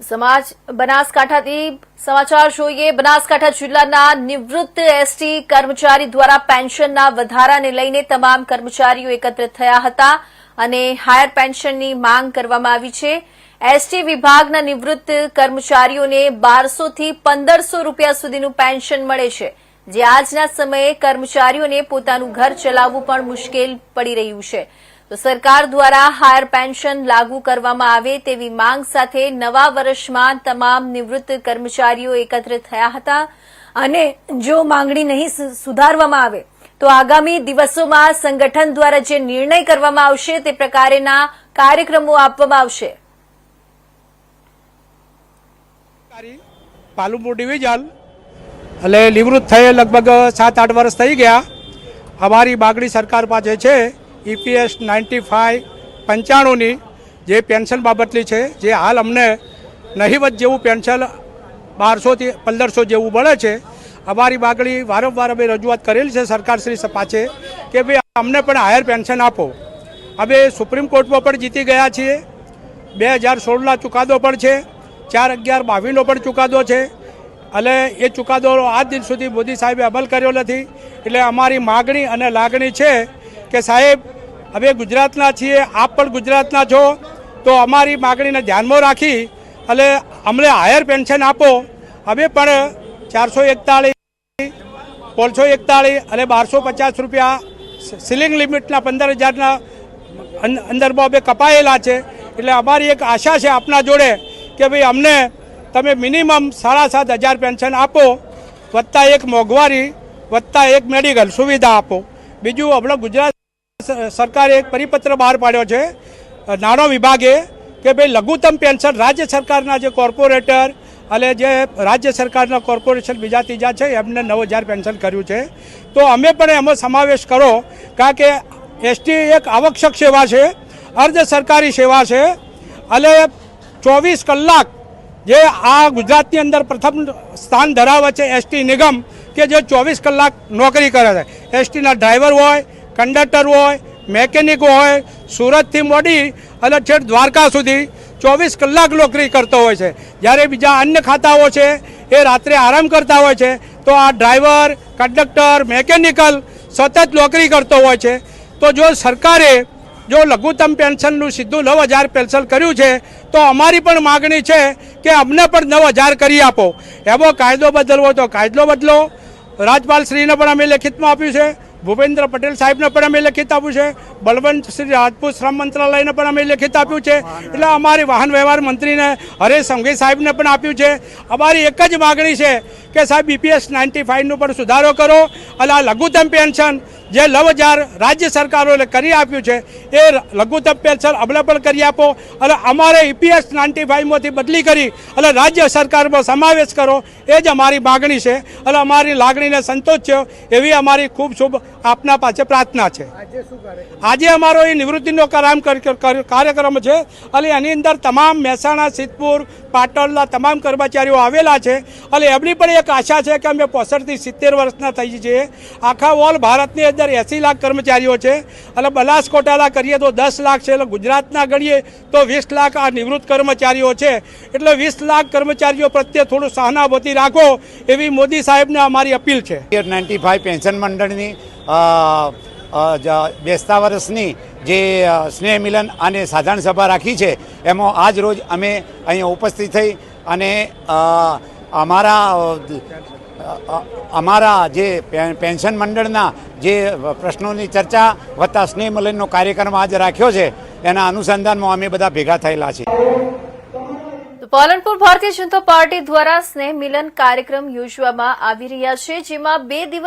સમાજ બનાસકાંઠાથી સમાચાર જોઈએ. બનાસકાંઠા જિલ્લાના નિવૃત્ત એસટી કર્મચારી દ્વારા પેન્શનના વધારાને લઈને તમામ કર્મચારીઓ એકત્રિત થયા હતા અને હાયર પેન્શનની માંગ કરવામાં આવી છે. એસટી વિભાગના નિવૃત્ત કર્મચારીઓને બારસોથી પંદરસો રૂપિયા સુધીનું પેન્શન મળે છે. જે આજના સમયે કર્મચારીઓને પોતાનું ઘર ચલાવવું પણ મુશ્કેલ પડી રહ્યું છે. તો સરકાર દ્વારા હાયર પેન્શન લાગુ કરવામાં આવે તેવી માંગ સાથે નવા વર્ષમાં તમામ નિવૃત્ત કર્મચારીઓ એકત્રિત થયા હતા. અને જો માંગણી નહીં સુધારવામાં આવે, તો આગામી દિવસોમાં સંગઠન દ્વારા જે નિર્ણય કરવામાં આવશે તે પ્રકારેના કાર્યક્રમો આપવામાં આવશે. પાલનપુર ડિવિઝન એટલે નિવૃત્ત થયે લગભગ સાત આઠ વર્ષ થઈ ગયા. અમારી માગણી સરકાર પાસે છે ઈપીએસ નાઇન્ટી ફાઇવ પંચાણુંની જે પેન્શન બાબતની છે, જે હાલ અમને નહીવત જેવું પેન્શન બારસોથી પંદરસો જેવું મળે છે, અમારી માગણી વારંવાર અમે રજૂઆત કરેલી છે સરકારશ્રી પાસે કે ભાઈ અમને પણ હાયર પેન્શન આપો. અમે સુપ્રીમ કોર્ટમાં પણ જીતી ગયા છીએ. બે હજાર સોળના ચુકાદો પણ છે, ચાર અગિયાર બાવીસનો પણ ચુકાદો છે. અને એ ચુકાદો આજ દિન સુધી મોદી સાહેબે અમલ કર્યો નથી. એટલે અમારી માગણી અને લાગણી છે કે સાહેબ અમે ગુજરાતના છીએ, આપ પણ ગુજરાતના છો, તો અમારી માગણીને ધ્યાનમાં રાખી અને અમને હાયર પેન્શન આપો. અમે પણ ચારસો એકતાળીસ પોલસો એકતાળીસ અને બારસો પચાસ રૂપિયા સિલિંગ લિમિટના પંદર હજારના અંદરમાં અમે કપાયેલા છે. એટલે અમારી એક આશા છે આપના જોડે કે ભાઈ અમને તમે મિનિમમ સાડા સાત હજાર પેન્શન આપો, વત્તા એક મોંઘવારી, વત્તા એક મેડિકલ સુવિધા આપો. બીજું હમણાં ગુજરાત સરકારે એક પરિપત્ર બહાર પાડ્યો છે. નાણો વિભાગે કે ભાઈ લઘુત્તમ પેન્શન રાજ્ય સરકારના જે કોર્પોરેટર અને જે રાજ્ય સરકારના કોર્પોરેશન બીજા ત્રીજા છે, એમને નવ હજાર પેન્શન કર્યું છે. તો અમે પણ એમાં સમાવેશ કરો, કારણ કે એસટી એક આવશ્યક સેવા છે, અર્ધ સરકારી સેવા છે. અને ચોવીસ કલાક જે આ ગુજરાતની અંદર પ્રથમ સ્થાન ધરાવે છે એસટી નિગમ, કે જે ચોવીસ કલાક નોકરી કરે છે. એસટીના ડ્રાઈવર હોય કંડક્ટર હોય, મેકેનિક હોય, સુરતથી મોડી અને છેક દ્વારકા સુધી ચોવીસ કલાક નોકરી કરતો હોય છે. જ્યારે બીજા અન્ય ખાતાઓ છે, એ રાત્રે આરામ કરતા હોય છે, તો આ ડ્રાઈવર, કંડક્ટર, મેકેનિકલ સતત નોકરી કરતો હોય છે. તો જો સરકારે જો લઘુત્તમ પેન્શનનું સીધું નવ હજાર પેન્શન કર્યું છે, તો અમારી પણ માગણી છે કે અમને પણ નવ હજાર કરી આપો. એવો કાયદો બદલવો તો કાયદો બદલો. રાજપાલશ્રીને પણ અમે લેખિતમાં આપ્યું છે. ભૂપેન્દ્ર પટેલ સાહેબને પણ અમે લખિત આપ્યું છે. બલવંત શ્રી રાજપૂત શ્રમ મંત્રાલયને પણ અમે લખિત આપ્યું છે. એટલે અમારી વાહન વ્યવહાર મંત્રીને હરેશ સંઘવી સાહેબને પણ આપ્યું છે. અમારી એક જ માગણી છે કે સાહેબ બીપીએસ નાઇન્ટી ફાઇવનું પણ સુધારો કરો અને આ લઘુત્તમ પેન્શન જે નવ હજાર રાજ્ય સરકારોને કરી આપ્યું છે એ લઘુત્તમ પેન્શન અમને પણ કરી આપો અને અમારે ઈપીએસ નાઇન્ટી ફાઇવમાંથી બદલી કરી અને રાજ્ય સરકારમાં સમાવેશ કરો એ જ અમારી માગણી છે અને અમારી લાગણીને સંતોષ છે એવી અમારી ખૂબ શુભ આપના પાસે પ્રાર્થના છે. આજે અમારો એ નિવૃત્તિનો કારામ કર- કર- કાર્યક્રમ છે અને એની અંદર તમામ મહેસાણા સિદ્ધપુર પાટણના તમામ કર્મચારીઓ આવેલા છે અને એમની પણ એક આશા છે કે અમે પોસઠથી સિત્તેર વર્ષના થઈ છીએ આખા ઓલ ભારતની અંદર એંસી લાખ કર્મચારીઓ છે. અને બનાસકોટાના કરીએ તો દસ લાખ છે. એટલે ગુજરાતના ગણીએ તો વીસ લાખ આ નિવૃત્ત કર્મચારીઓ છે. એટલે વીસ લાખ કર્મચારીઓ પ્રત્યે થોડું સહાનુભૂતિ રાખો એવી મોદી સાહેબને અમારી અપીલ છે. નાઇન્ટી ફાઇવ પેન્શન મંડળની બેસતા વર્ષની જે સ્નેહ મિલન અને સાધારણ સભા રાખી છે, એમાં આજ રોજ અમે અહીંયા ઉપસ્થિત થઈ અને અમારા અમારા જે પેન્શન મંડળના જે પ્રશ્નોની ચર્ચા વત્તા સ્નેહ મિલનનો કાર્યક્રમ આજે રાખ્યો છે, એના અનુસંધાનમાં અમે બધા ભેગા થયેલા છીએ. પાલનપુર ભારતીય જનતા પાર્ટી દ્વારા સ્નેહ મિલન કાર્યક્રમ યોજવામાં આવી રહ્યા છે, જેમાં બે દિવસ